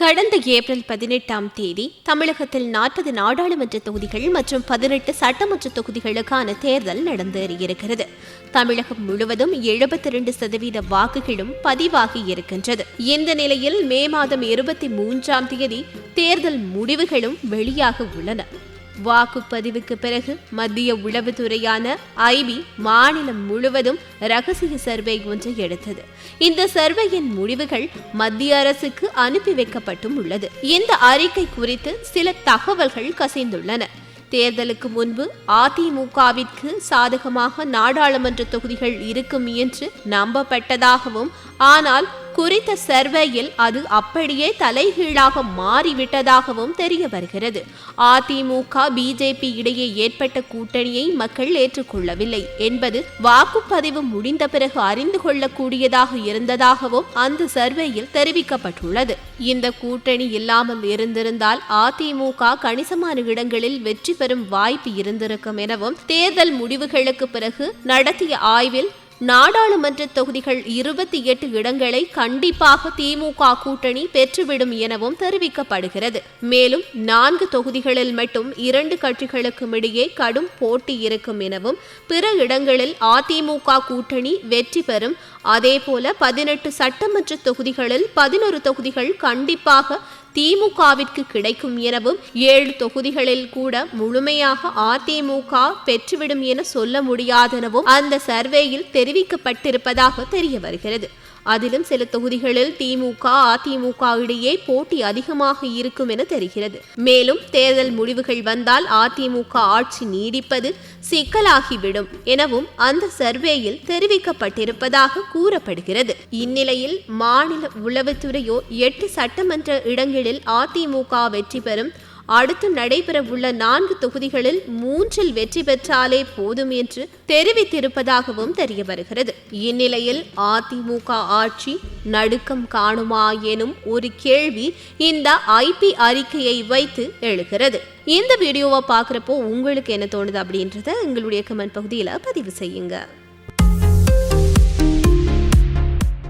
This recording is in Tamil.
கடந்த ஏப்ரல் பதினெட்டாம் தேதி தமிழகத்தில் நாற்பது நாடாளுமன்ற தொகுதிகள் மற்றும் பதினெட்டு சட்டமன்ற தொகுதிகளுக்கான தேர்தல் நடந்தேறியிருக்கிறது. தமிழகம் முழுவதும் எழுபத்தி இரண்டு சதவீத வாக்குகளும் பதிவாகி இருக்கின்றது. இந்த நிலையில் மே மாதம் இருபத்தி மூன்றாம் தேதி தேர்தல் முடிவுகளும் வெளியாக உள்ளன. வாக்குப்பதிவுக்கு பிறகு மத்திய உளவுத்துறையான ஐபி மாநிலம் முழுவதும் ரகசிய சர்வே ஒன்றை எடுத்தது. இந்த சர்வேயின் முடிவுகள் மத்திய அரசுக்கு அனுப்பி வைக்கப்பட்டும் உள்ளது. இந்த அறிக்கை குறித்து சில தகவல்கள் கசிந்துள்ளன. தேர்தலுக்கு முன்பு அதிமுகவிற்கு சாதகமாக நாடாளுமன்ற தொகுதிகள் இருக்கும் என்று நம்பப்பட்டதாகவும் ஆனால் குறித்த சர்வேயில் அது அப்படியே தலைகீழாக மாறிவிட்டதாகவும் தெரிய வருகிறது. அதிமுக பிஜேபி இடையே ஏற்பட்ட கூட்டணியை மக்கள் ஏற்றுக்கொள்ளவில்லை என்பது வாக்குப்பதிவு முடிந்த பிறகு அறிந்து கொள்ளக்கூடியதாக இருந்ததாகவும் அந்த சர்வேயில் தெரிவிக்கப்பட்டுள்ளது. இந்த கூட்டணி இல்லாமல் இருந்திருந்தால் அதிமுக கணிசமான இடங்களில் வெற்றி பெறும் வாய்ப்பு இருந்திருக்கும் எனவும் தேர்தல் முடிவுகளுக்கு பிறகு நடத்திய ஆய்வில் நாடாளுமன்ற தொகுதிகள் இருபத்தி எட்டு இடங்களை கண்டிப்பாக திமுக கூட்டணி பெற்றுவிடும் எனவும் தெரிவிக்கப்படுகிறது. மேலும் நான்கு தொகுதிகளில் மட்டும் இரண்டு கட்சிகளுக்கும் இடையே கடும் போட்டி இருக்கும் எனவும் பிற இடங்களில் அதிமுக கூட்டணி வெற்றி பெறும். அதேபோல பதினெட்டு சட்டமன்ற தொகுதிகளில் பதினொரு தொகுதிகள் கண்டிப்பாக திமுகவிற்கு கிடைக்கும் எனவும் ஏழு தொகுதிகளில் கூட முழுமையாக அதிமுக பெற்றுவிடும் என சொல்ல முடியாதெனவும் அந்த சர்வேயில் தெரிவிக்கப்பட்டிருப்பதாக தெரிய வருகிறது. அதிலும் சில தொகுதிகளில் திமுக அதிமுக இடையே போட்டி அதிகமாக இருக்கும் என தெரிகிறது. மேலும் தேர்தல் முடிவுகள் வந்தால் அதிமுக ஆட்சி நீடிப்பது சிக்கலாகிவிடும் எனவும் அந்த சர்வேயில் தெரிவிக்கப்பட்டிருப்பதாக கூறப்படுகிறது. இந்நிலையில் மாநில உளவுத்துறையோ எட்டு சட்டமன்ற இடங்களில் அதிமுக வெற்றி பெறும். அடுத்து நடைபெறவுள்ள நான்கு தொகுதிகளில் மூன்றில் வெற்றி பெற்றாலே போதும் என்று தெரிவித்திருப்பதாகவும் தெரிய வருகிறது இந்நிலையில் அதிமுக ஆட்சி நடுக்கம் காணுமா எனும் ஒரு கேள்வி இந்த ஐபி அறிக்கையை வைத்து எழுகிறது. இந்த வீடியோவை பார்க்குறப்போ உங்களுக்கு என்ன தோணுது அப்படின்றத எங்களுடைய கமெண்ட் பகுதியில் பதிவு செய்யுங்க.